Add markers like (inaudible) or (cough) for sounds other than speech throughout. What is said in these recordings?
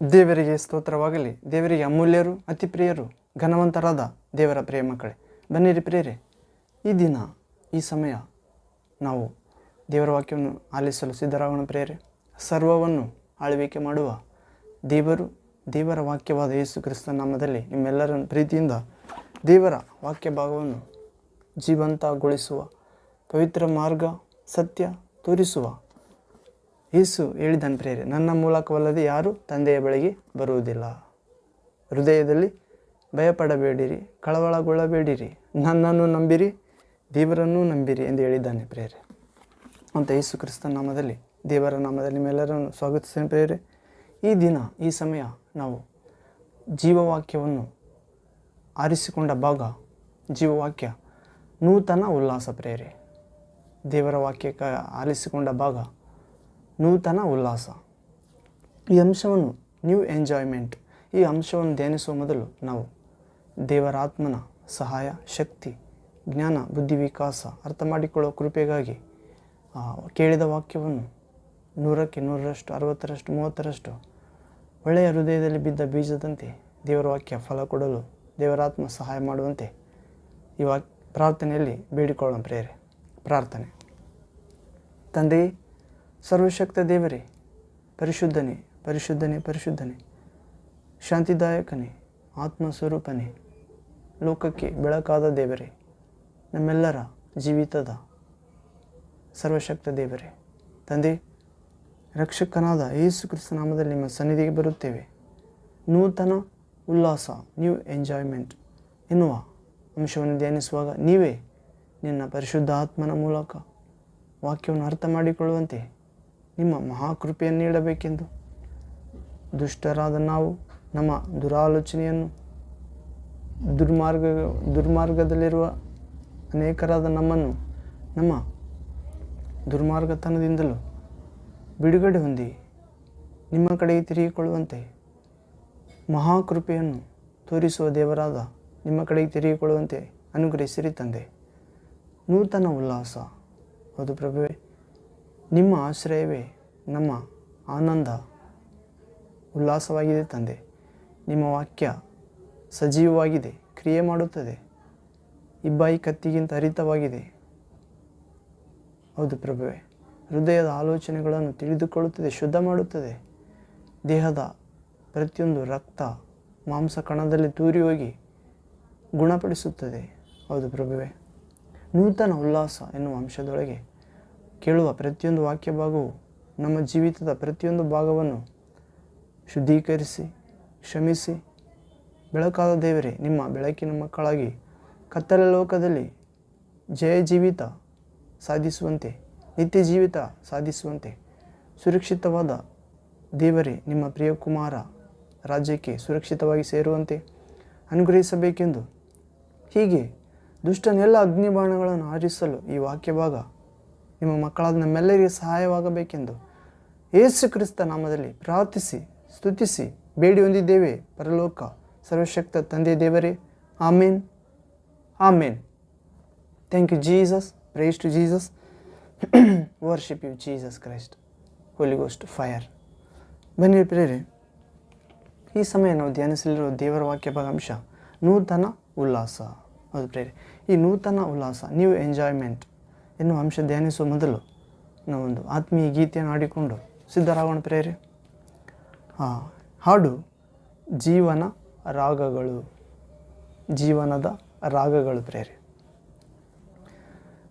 ದೇವರಿಗೆ ಸ್ತೋತ್ರವಾಗಲಿ. ದೇವರಿಗೆ ಅಮೂಲ್ಯರು ಅತಿ ಪ್ರಿಯರು ಘನವಂತರಾದ ದೇವರ ಪ್ರಿಯ ಮಕ್ಕಳೇ, ಬನ್ನಿರಿ ಪ್ರಿಯರೇ. ಈ ದಿನ, ಈ ಸಮಯ ನಾವು ದೇವರ ವಾಕ್ಯವನ್ನು ಆಲಿಸಲು ಸಿದ್ಧರಾಗೋಣ ಪ್ರಿಯರೇ. ಸರ್ವವನ್ನು ಆಳ್ವಿಕೆ ಮಾಡುವ ದೇವರು, ದೇವರ ವಾಕ್ಯವಾದ ಯೇಸು ಕ್ರಿಸ್ತ ನಾಮದಲ್ಲಿ ನಿಮ್ಮೆಲ್ಲರನ್ನು ಪ್ರೀತಿಯಿಂದ ದೇವರ ವಾಕ್ಯ ಭಾಗವನ್ನು ಜೀವಂತಗೊಳಿಸುವ, ಪವಿತ್ರ ಮಾರ್ಗ, ಸತ್ಯ ತೋರಿಸುವ ಯೇಸು ಹೇಳಿದನು ಪ್ರೇರೆ ನನ್ನ ಮೂಲಕವಲ್ಲದೆ ಯಾರೂ ತಂದೆಯ ಬಳಿಗೆ ಬರುವುದಿಲ್ಲ. ಹೃದಯದಲ್ಲಿ ಭಯಪಡಬೇಡಿರಿ, ಕಳವಳಗೊಳ್ಳಬೇಡಿರಿ, ನನ್ನನ್ನು ನಂಬಿರಿ, ದೇವರನ್ನು ನಂಬಿರಿ ಎಂದು ಹೇಳಿದ್ದಾನೆ ಪ್ರೇರೆ ಅಂತ ಯೇಸು ಕ್ರಿಸ್ತ ನಾಮದಲ್ಲಿ, ದೇವರ ನಾಮದಲ್ಲಿ ನಿಮ್ಮೆಲ್ಲರನ್ನು ಸ್ವಾಗತಿಸ್ತೇನೆ ಪ್ರೇರೆ ಈ ದಿನ, ಈ ಸಮಯ ನಾವು ಜೀವವಾಕ್ಯವನ್ನು ಆರಿಸಿಕೊಂಡ ಭಾಗ, ಜೀವವಾಕ್ಯ ನೂತನ ಉಲ್ಲಾಸ ಪ್ರೇರೆ ದೇವರ ವಾಕ್ಯಕ್ಕೆ ಆಲಿಸಿಕೊಂಡ ಭಾಗ ನೂತನ ಉಲ್ಲಾಸ. ಈ ಅಂಶವನ್ನು ನ್ಯೂ ಎಂಜಾಯ್ಮೆಂಟ್ ಈ ಅಂಶವನ್ನು ಧ್ಯಾನಿಸುವ ಮೊದಲು ನಾವು ದೇವರಾತ್ಮನ ಸಹಾಯ, ಶಕ್ತಿ, ಜ್ಞಾನ, ಬುದ್ಧಿ ವಿಕಾಸ ಅರ್ಥ ಮಾಡಿಕೊಳ್ಳುವ ಕೃಪೆಗಾಗಿ ಕೇಳಿದ ವಾಕ್ಯವನ್ನು ನೂರಕ್ಕೆ ನೂರರಷ್ಟು, ಅರವತ್ತರಷ್ಟು, ಮೂವತ್ತರಷ್ಟು ಒಳ್ಳೆಯ ಹೃದಯದಲ್ಲಿ ಬಿದ್ದ ಬೀಜದಂತೆ ದೇವರ ವಾಕ್ಯ ಫಲ ಕೊಡಲು ದೇವರಾತ್ಮ ಸಹಾಯ ಮಾಡುವಂತೆ ಈ ವಾಕ್, ಪ್ರಾರ್ಥನೆಯಲ್ಲಿ ಬೇಡಿಕೊಳ್ಳೋಣ ಪ್ರೇರೆ ಪ್ರಾರ್ಥನೆ. ತಂದೆಯೇ ಸರ್ವಶಕ್ತ ದೇವರೇ, ಪರಿಶುದ್ಧನೇ ಪರಿಶುದ್ಧನೇ ಪರಿಶುದ್ಧನೇ, ಶಾಂತಿದಾಯಕನೇ ಆತ್ಮ ಸ್ವರೂಪನೇ ಲೋಕಕ್ಕೆ ಬೆಳಕಾದ ದೇವರೇ, ನಮ್ಮೆಲ್ಲರ ಜೀವಿತದ ಸರ್ವಶಕ್ತ ದೇವರೇ. ತಂದೆ, ರಕ್ಷಕನಾದ ಯೇಸು ಕ್ರಿಸ್ತ ನಾಮದಲ್ಲಿ ನಿಮ್ಮ ಸನ್ನಿಧಿಗೆ ಬರುತ್ತೇವೆ. ನೂತನ ಉಲ್ಲಾಸ ನ್ಯೂ ಎಂಜಾಯ್ಮೆಂಟ್ ಎನ್ನುವ ಅಂಶವನ್ನು ಧ್ಯಾನಿಸುವಾಗ ನೀವೇ ನಿನ್ನ ಪರಿಶುದ್ಧ ಆತ್ಮನ ಮೂಲಕ ವಾಕ್ಯವನ್ನು ಅರ್ಥ ಮಾಡಿಕೊಳ್ಳುವಂತೆ ನಿಮ್ಮ ಮಹಾಕೃಪೆಯನ್ನು ನೀಡಬೇಕೆಂದು ದುಷ್ಟರಾದ ನಾವು ನಮ್ಮ ದುರಾಲೋಚನೆಯನ್ನು ದುರ್ಮಾರ್ಗ, ದುರ್ಮಾರ್ಗದಲ್ಲಿರುವ ಅನೇಕರಾದ ನಮ್ಮನ್ನು ನಮ್ಮ ದುರ್ಮಾರ್ಗತನದಿಂದಲೂ ಬಿಡುಗಡೆ ಹೊಂದಿ ನಿಮ್ಮ ಕಡೆಗೆ ತಿರುಗಿಕೊಳ್ಳುವಂತೆ ಮಹಾಕೃಪೆಯನ್ನು ತೋರಿಸುವ ದೇವರಾದ ನಿಮ್ಮ ಕಡೆಗೆ ತಿರುಗಿಕೊಳ್ಳುವಂತೆ ಅನುಗ್ರಹಿಸಿರಿ ತಂದೆ. ನೂತನ ಉಲ್ಲಾಸ. ಹೌದು ಪ್ರಭುವೆ. ನಿಮ್ಮ ಆಶ್ರಯವೇ ನಮ್ಮ ಆನಂದ. ಉಲ್ಲಾಸವಾಗಿದೆ ತಂದೆ. ನಿಮ್ಮ ವಾಕ್ಯ ಸಜೀವವಾಗಿದೆ, ಕ್ರಿಯೆ ಮಾಡುತ್ತದೆ. ಇಬ್ಬಾಯಿ ಕತ್ತಿಗಿಂತ ಹರಿತವಾಗಿದೆ. ಹೌದು ಪ್ರಭುವೆ, ಹೃದಯದ ಆಲೋಚನೆಗಳನ್ನು ತಿಳಿದುಕೊಳ್ಳುತ್ತದೆ, ಶುದ್ಧ ಮಾಡುತ್ತದೆ. ದೇಹದ ಪ್ರತಿಯೊಂದು ರಕ್ತ ಮಾಂಸ ಕಣದಲ್ಲಿ ತೂರಿ ಹೋಗಿ ಗುಣಪಡಿಸುತ್ತದೆ. ಹೌದು ಪ್ರಭುವೆ, ನೂತನ ಉಲ್ಲಾಸ ಎನ್ನುವ ಅಂಶದೊಳಗೆ ಕೇಳುವ ಪ್ರತಿಯೊಂದು ವಾಕ್ಯ ಭಾಗವು ನಮ್ಮ ಜೀವಿತದ ಪ್ರತಿಯೊಂದು ಭಾಗವನ್ನು ಶುದ್ಧೀಕರಿಸಿ, ಕ್ಷಮಿಸಿ. ಬೆಳಕಾದ ದೇವರೇ, ನಿಮ್ಮ ಬೆಳಕಿನ ಮಕ್ಕಳಾಗಿ ಕತ್ತಲ ಲೋಕದಲ್ಲಿ ಜಯ ಜೀವಿತ ಸಾಧಿಸುವಂತೆ, ನಿತ್ಯ ಜೀವಿತ ಸಾಧಿಸುವಂತೆ ಸುರಕ್ಷಿತವಾದ ದೇವರೇ, ನಿಮ್ಮ ಪ್ರಿಯ ಕುಮಾರ, ರಾಜ್ಯಕ್ಕೆ ಸುರಕ್ಷಿತವಾಗಿ ಸೇರುವಂತೆ ಅನುಗ್ರಹಿಸಬೇಕೆಂದು ಹೀಗೆ ದುಷ್ಟನೆಲ್ಲ ಅಗ್ನಿಬಾಣಗಳನ್ನು ಆರಿಸಲು ಈ ವಾಕ್ಯ ಭಾಗ ನಿಮ್ಮ ಮಕ್ಕಳಾದ ನಮ್ಮೆಲ್ಲರಿಗೆ ಸಹಾಯವಾಗಬೇಕೆಂದು ಯೇಸು ಕ್ರಿಸ್ತ ನಾಮದಲ್ಲಿ ಪ್ರಾರ್ಥಿಸಿ, ಸ್ತುತಿಸಿ, ಬೇಡಿ ಹೊಂದಿದ್ದೇವೆ. ಪರಲೋಕ ಸರ್ವಶಕ್ತ ತಂದೆ ದೇವರೇ, amen amen. Thank you Jesus praise to Jesus worship you Jesus Christ holy ghost fire ಬನ್ನಿ ಪ್ರೇರೆ ಈ ಸಮಯ ನಾವು ಧ್ಯಾನಿಸಲಿರುವ ದೇವರ ವಾಕ್ಯ ಭಾಗಾಂಶ ನೂತನ ಉಲ್ಲಾಸ. ಹೌದು ಪ್ರೇರೆ ಈ ನೂತನ ಉಲ್ಲಾಸ ನ್ಯೂ ಎಂಜಾಯ್ಮೆಂಟ್ ಎನ್ನುವ ಅಂಶ ಧ್ಯಾನಿಸುವ ಮೊದಲು ನಾವೊಂದು ಆತ್ಮೀಯ ಗೀತೆಯನ್ನು ಆಡಿಕೊಂಡು ಪ್ರೇರಿ. ಆ, ಹಾಡು ಜೀವನ ರಾಗಗಳು. ಜೀವನದ ರಾಗಗಳು ಪ್ರೇರೆ.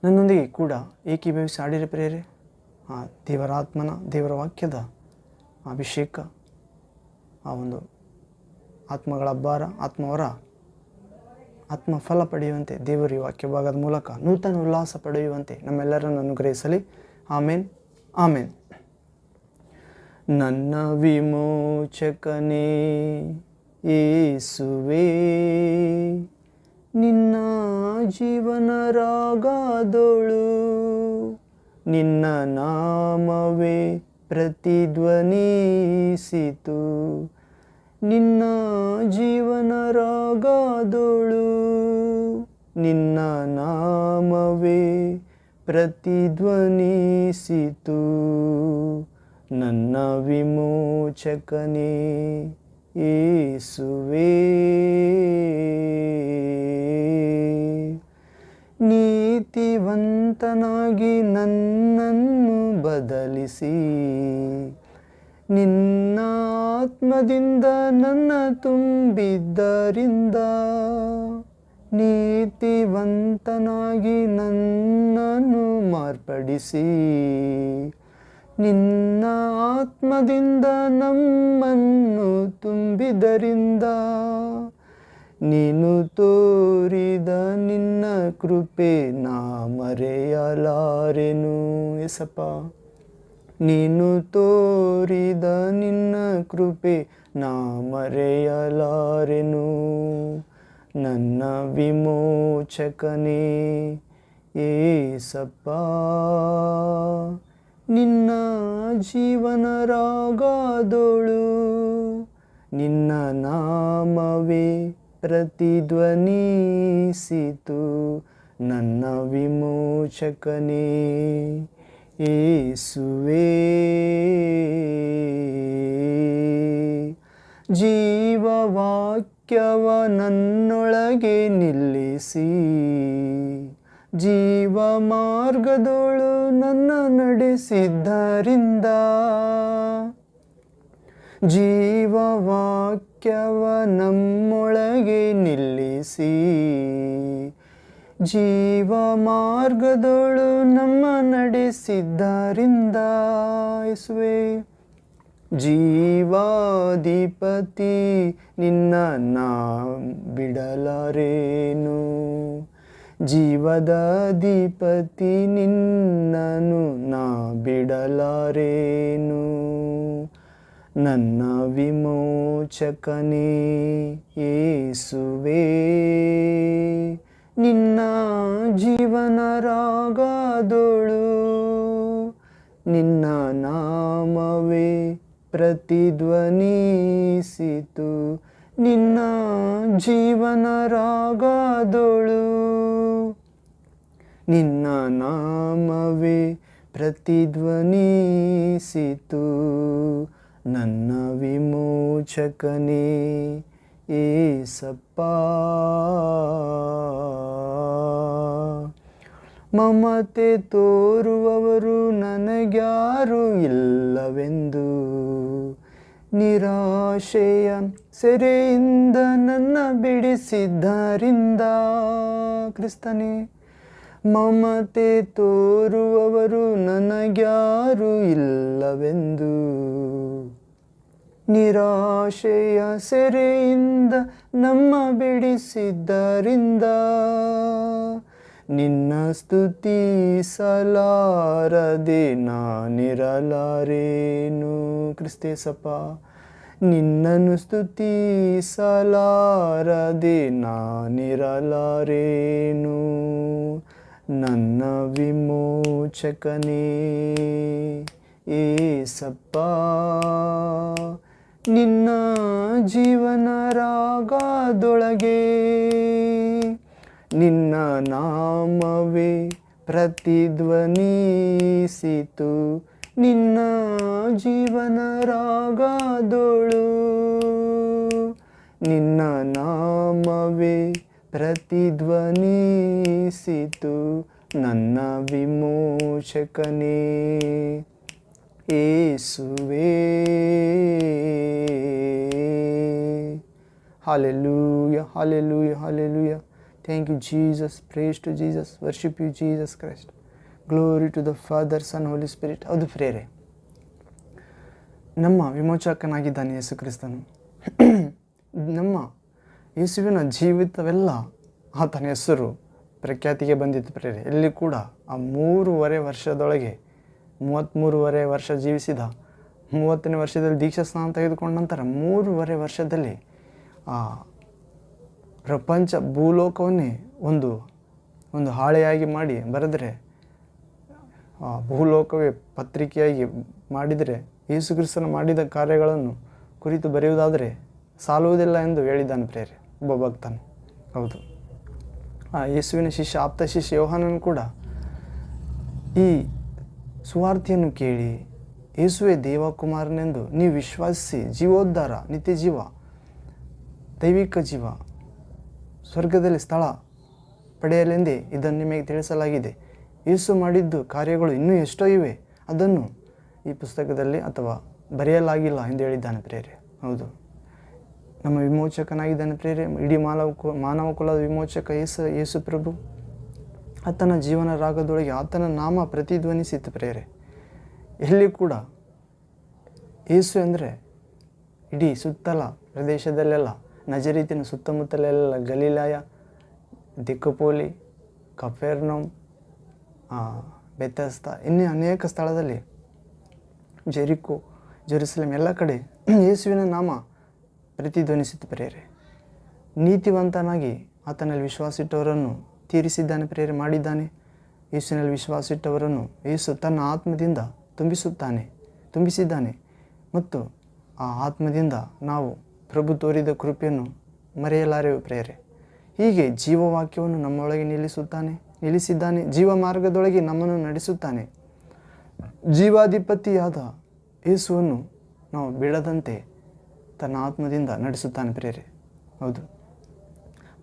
ನನ್ನೊಂದಿಗೆ ಕೂಡ ಏಕೀಭವಿಸಿ ಆಡಿರಿ ಪ್ರೇರೆ. ಆ ದೇವರಾತ್ಮನ ದೇವರ ವಾಕ್ಯದ ಅಭಿಷೇಕ ಆ ಒಂದು ಆತ್ಮಗಳ ಅಬ್ಬಾರ ಆತ್ಮವರ ಆತ್ಮ ಫಲ ಪಡೆಯುವಂತೆ ದೇವರು ವಾಕ್ಯ ಭಾಗದ ಮೂಲಕ ನೂತನ ಉಲ್ಲಾಸ ಪಡೆಯುವಂತೆ ನಮ್ಮೆಲ್ಲರನ್ನು ಅನುಗ್ರಹಿಸಲಿ ಆಮೇನ್. ಆಮೇನ್. ನನ್ನ ವಿಮೋಚಕನೇ, ಏಸುವೆ, ನಿನ್ನ ಜೀವನ ರಾಗದೊಳು, ನಿನ್ನ ನಾಮವೇ ಪ್ರತಿಧ್ವನಿಸಿತು. ನಿನ್ನ ಜೀವನ ರಾಗದೊಳು ನಿನ್ನ ನಾಮವೇ ಪ್ರತಿಧ್ವನಿಸಿತು. ನನ್ನ ವಿಮೋಚಕನೇ ಏಸುವೇ. ನೀತಿವಂತನಾಗಿ ನನ್ನನ್ನು ಬದಲಿಸಿ ನಿನ್ನ ಆತ್ಮದಿಂದ ನನ್ನ ತುಂಬಿದ್ದರಿಂದ ನೀತಿವಂತನಾಗಿ ನನ್ನನ್ನು ಮಾರ್ಪಡಿಸಿ. ನಿನ್ನ ಆತ್ಮದಿಂದ ನಮ್ಮನ್ನು ತುಂಬಿದರಿಂದ ನೀನು ತೋರಿದ ನಿನ್ನ ಕೃಪೆ ನಾ ಮರೆಯಲಾರೆನು. ಎಸಪ್ಪ. ನೀನು ತೋರಿದ ನಿನ್ನ ಕೃಪೆ ನಾ ಮರೆಯಲಾರೆನು. ನನ್ನ ವಿಮೋಚಕನೇ ಏಸಪ್ಪ, ನಿನ್ನ ಜೀವನ ರಾಗದೋಳು, ನಿನ್ನ ನಾಮವೇ ಪ್ರತಿಧ್ವನಿಸಿತು. ನನ್ನ ವಿಮೋಚಕನೇ ಏಸುವೇ ಜೀವವಾಕ್ಯವ ನನ್ನೊಳಗೆ ನಿಲ್ಲಿಸಿ. ಜೀವ ಮಾರ್ಗದೊಳು ನನ್ನ ನಡೆಸಿದ್ದರಿಂದ. ಜೀವವಾಕ್ಯವ ನಮ್ಮೊಳಗೆ ನಿಲ್ಲಿಸಿ. ಜೀವ ಮಾರ್ಗದೊಳು ನಮ್ಮ ನಡೆಸಿದ್ದರಿಂದ ಇಸುವೆ ಜೀವಾಧಿಪತಿ, ನಿನ್ನ ನಾ ಬಿಡಲಾರೇನು. ಜೀವದಾಧಿಪತಿ ನಿನ್ನನು ನಾ ಬಿಡಲಾರೇನು. ನನ್ನ ವಿಮೋಚಕನೇ ಏಸುವೆ ನಿನ್ನ ಜೀವನ ರಾಗದೊಳು. ನಿನ್ನ ನಾಮವೇ ಪ್ರತಿಧ್ವನಿಸಿತು. ನಿನ್ನ ಜೀವನ ರಾಗದೊಳು. ನಿನ್ನ ನಾಮವೇ ಪ್ರತಿಧ್ವನಿಸಿತು. ನನ್ನ ವಿಮೋಚಕನೇ ಏಸಪ್ಪ. ಮಮತೆ ತೋರುವವರು ನನಗ್ಯಾರು ಇಲ್ಲವೆಂದು. ನಿರಾಶೆಯ ಸೆರೆಯಿಂದ ನನ್ನ ಬಿಡಿಸಿದ್ದರಿಂದ. ಕ್ರಿಸ್ತನೇ ಮಮತೆ ತೋರುವವರು ನನಗ್ಯಾರು ಇಲ್ಲವೆಂದು. ನಿರಾಶೆಯ ಸೆರೆಯಿಂದ ನಮ್ಮ ಬಿಡಿಸಿದ್ದರಿಂದ. ನಿನ್ನ ಸ್ತುತಿ ಸಲಾರದೆ ನಾನಿರಲಾರೇನು ಕ್ರಿಸ್ತೇಸಪ್ಪ? ನಿನ್ನನ್ನು ಸ್ತುತಿ ಸಲಾರದೆ ನಾನಿರಲಾರೇನು? ನನ್ನ ವಿಮೋಚಕನೇ ಏಸಪ್ಪ. ನಿನ್ನ ಜೀವನ ರಾಗದೊಳಗೆ. ನಿನ್ನ ನಾಮವೇ ಪ್ರತಿಧ್ವನಿಸಿತು. ನಿನ್ನ ಜೀವನ ರಾಗದೊಳು. ನಿನ್ನ ನಾಮವೇ ಪ್ರತಿಧ್ವನಿಸಿತು. ನನ್ನ ವಿಮೋಚಕನೇ. ಏಸುವೇ Hallelujah, hallelujah, hallelujah. Thank you, Jesus. Praise to Jesus. Worship you, Jesus Christ. Glory to the Father, Son, Holy Spirit. ಹೌದು ಪ್ರೇರೆ ನಮ್ಮ ವಿಮೋಚಕನಾಗಿದ್ದಾನೆ ಯೇಸು ಕ್ರಿಸ್ತನು ನಮ್ಮ ಯೇಸುವಿನ ಜೀವಿತವೆಲ್ಲ ಆತನ ಹೆಸರು ಪ್ರಖ್ಯಾತಿಗೆ ಬಂದಿತ್ತು ಪ್ರೇರೆ ಇಲ್ಲಿ ಕೂಡ ಆ ಮೂರುವರೆ ವರ್ಷದೊಳಗೆ ಮೂವತ್ತ್ಮೂರುವರೆ ವರ್ಷ ಜೀವಿಸಿದ, ಮೂವತ್ತನೇ ವರ್ಷದಲ್ಲಿ ದೀಕ್ಷಾ ಸ್ನಾನ ತೆಗೆದುಕೊಂಡ ನಂತರ ಮೂರುವರೆ ವರ್ಷದಲ್ಲಿ ಆ ಪ್ರಪಂಚ ಭೂಲೋಕವನ್ನೇ ಒಂದು ಒಂದು ಹಾಳೆಯಾಗಿ ಮಾಡಿ ಬರೆದರೆ, ಆ ಭೂಲೋಕವೇ ಪತ್ರಿಕೆಯಾಗಿ ಮಾಡಿದರೆ, ಯೇಸುಕ್ರಿಸ್ತನ ಮಾಡಿದ ಕಾರ್ಯಗಳನ್ನು ಕುರಿತು ಬರೆಯುವುದಾದರೆ ಸಾಲುವುದಿಲ್ಲ ಎಂದು ಹೇಳಿದ್ದಾನೆ ಪ್ರೇರೆ, ಒಬ್ಬ ಭಕ್ತನು. ಹೌದು. ಆ ಯೇಸುವಿನ ಶಿಷ್ಯ, ಆಪ್ತ ಶಿಷ್ಯ ಯೋಹಾನನು ಕೂಡ ಈ ಸುವಾರ್ತೆಯನ್ನು ಕೇಳಿ, ಯೇಸುವೆ ದೇವಕುಮಾರನೆಂದು ನೀವು ವಿಶ್ವಾಸಿಸಿ, ಜೀವೋದ್ಧಾರ, ನಿತ್ಯ ಜೀವ, ದೈವಿಕ ಜೀವ, ಸ್ವರ್ಗದಲ್ಲಿ ಸ್ಥಳ ಪಡೆಯಲೆಂದೇ ಇದನ್ನು ನಿಮಗೆ ತಿಳಿಸಲಾಗಿದೆ. ಯೇಸು ಮಾಡಿದ್ದು ಕಾರ್ಯಗಳು ಇನ್ನೂ ಎಷ್ಟೋ ಇವೆ, ಅದನ್ನು ಈ ಪುಸ್ತಕದಲ್ಲಿ ಅಥವಾ ಬರೆಯಲಾಗಿಲ್ಲ ಎಂದು ಹೇಳಿದ್ದಾನೆ ಪ್ರೇರೆ. ಹೌದು. ನಮ್ಮ ವಿಮೋಚಕನಾಗಿದ್ದಾನೆ ಪ್ರೇರೆ. ಇಡೀ ಮಾನವ ಮಾನವ ಕುಲದ ವಿಮೋಚಕ ಯೇಸು ಯೇಸು ಪ್ರಭು. ಆತನ ಜೀವನ ರಾಗದೊಳಗೆ ಆತನ ನಾಮ ಪ್ರತಿಧ್ವನಿಸಿತ್ತು ಪ್ರೇರೆ ಎಲ್ಲಿ ಕೂಡ ಏಸು ಅಂದರೆ ಇಡೀ ಸುತ್ತಲ ಪ್ರದೇಶದಲ್ಲೆಲ್ಲ, ನಜರೀತಿನ ಸುತ್ತಮುತ್ತಲೆಲ್ಲ ಗಲೀಲಾಯ ದಿಕ್ಕುಪೋಲಿ ಕಫೆರ್ನೋಮ್ ಬೆತ್ತಸ್ತ ಇನ್ನೇ ಅನೇಕ ಸ್ಥಳದಲ್ಲಿ ಜೆರಿಕು ಜೆರುಸಲೇಮ್ ಎಲ್ಲ ಕಡೆ ಯೇಸುವಿನ ನಾಮ ಪ್ರತಿಧ್ವನಿಸಿತು ಪ್ರೇರೆ ನೀತಿವಂತನಾಗಿ ಆತನಲ್ಲಿ ವಿಶ್ವಾಸಿಟ್ಟವರನ್ನು ತೀರಿಸಿದ್ದಾನೆ, ಪ್ರೇರೆ ಮಾಡಿದ್ದಾನೆ. ಯೇಸುವಿನಲ್ಲಿ ವಿಶ್ವಾಸಿಟ್ಟವರನ್ನು ಯೇಸು ತನ್ನ ಆತ್ಮದಿಂದ ತುಂಬಿಸುತ್ತಾನೆ, ತುಂಬಿಸಿದ್ದಾನೆ. ಮತ್ತು ಆ ಆತ್ಮದಿಂದ ನಾವು ಪ್ರಭು ತೋರಿದ ಕೃಪೆಯನ್ನು ಮರೆಯಲಾರೆವು, ಪ್ರೇರೆ. ಹೀಗೆ ಜೀವವಾಕ್ಯವನ್ನು ನಮ್ಮೊಳಗೆ ನಿಲ್ಲಿಸುತ್ತಾನೆ, ನಿಲ್ಲಿಸಿದ್ದಾನೆ ಜೀವ ಮಾರ್ಗದೊಳಗೆ ನಮ್ಮನ್ನು ನಡೆಸುತ್ತಾನೆ. ಜೀವಾಧಿಪತಿಯಾದ ಯೇಸುವನ್ನು ನಾವು ಬಿಡದಂತೆ ತನ್ನ ಆತ್ಮದಿಂದ ನಡೆಸುತ್ತಾನೆ, ಪ್ರೇರೆ. ಹೌದು.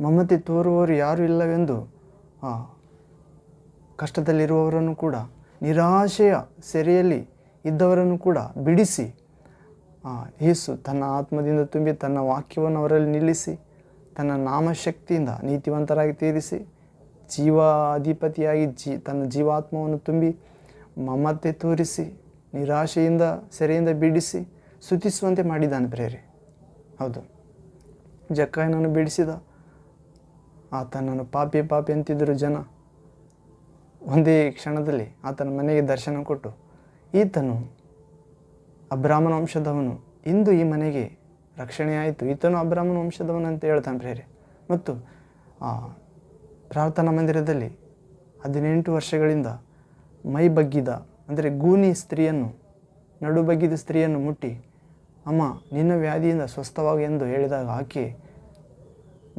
ಮಮತೆ ತೋರುವವರು ಯಾರೂ ಇಲ್ಲವೆಂದು ಕಷ್ಟದಲ್ಲಿರುವವರನ್ನು ಕೂಡ, ನಿರಾಶೆಯ ಸೆರೆಯಲ್ಲಿ ಇದ್ದವರನ್ನು ಕೂಡ ಬಿಡಿಸಿ ಯೇಸು ತನ್ನ ಆತ್ಮದಿಂದ ತುಂಬಿ ತನ್ನ ವಾಕ್ಯವನ್ನು ಅವರಲ್ಲಿ ನಿಲ್ಲಿಸಿ, ತನ್ನ ನಾಮಶಕ್ತಿಯಿಂದ ನೀತಿವಂತರಾಗಿ ತೀರಿಸಿ, ಜೀವಾಧಿಪತಿಯಾಗಿ ಜೀ, ತನ್ನ ಜೀವಾತ್ಮವನ್ನು ತುಂಬಿ ಮಮತೆ ತೋರಿಸಿ, ನಿರಾಶೆಯಿಂದ ಸೆರೆಯಿಂದ ಬಿಡಿಸಿ ಸುತಿಸುವಂತೆ ಮಾಡಿದ್ದಾನೆ ಪ್ರೇರಿ ಹೌದು. ಜಕ್ಕಾಯನನ್ನು ಬಿಡಿಸಿದ ಆತನನ್ನು ಪಾಪಿ ಪಾಪಿ ಅಂತಿದ್ದರು ಜನ. ಒಂದೇ ಕ್ಷಣದಲ್ಲಿ ಆತನ ಮನೆಗೆ ದರ್ಶನ ಕೊಟ್ಟು ಈತನು ಅಬ್ರಾಹ್ಮಣ ವಂಶದವನು. ಇಂದು ಈ ಮನೆಗೆ ರಕ್ಷಣೆಯಾಯಿತು. ಈತನು ಅಬ್ರಾಹ್ಮಣ ವಂಶದವನು ಅಂತ ಹೇಳ್ತಾನೆ ಪ್ರೇರೆ ಮತ್ತು ಆ, ಪ್ರಾರ್ಥನಾ ಮಂದಿರದಲ್ಲಿ ಹದಿನೆಂಟು ವರ್ಷಗಳಿಂದ ಮೈ ಬಗ್ಗಿದ ಅಂದರೆ ಗೂನಿ ಸ್ತ್ರೀಯನ್ನು ನಡು ಬಗ್ಗಿದ ಸ್ತ್ರೀಯನ್ನು ಮುಟ್ಟಿ ಅಮ್ಮ ನಿನ್ನ ವ್ಯಾಧಿಯಿಂದ ಸ್ವಸ್ಥವಾಗಿ ಎಂದು ಹೇಳಿದಾಗ ಆಕೆ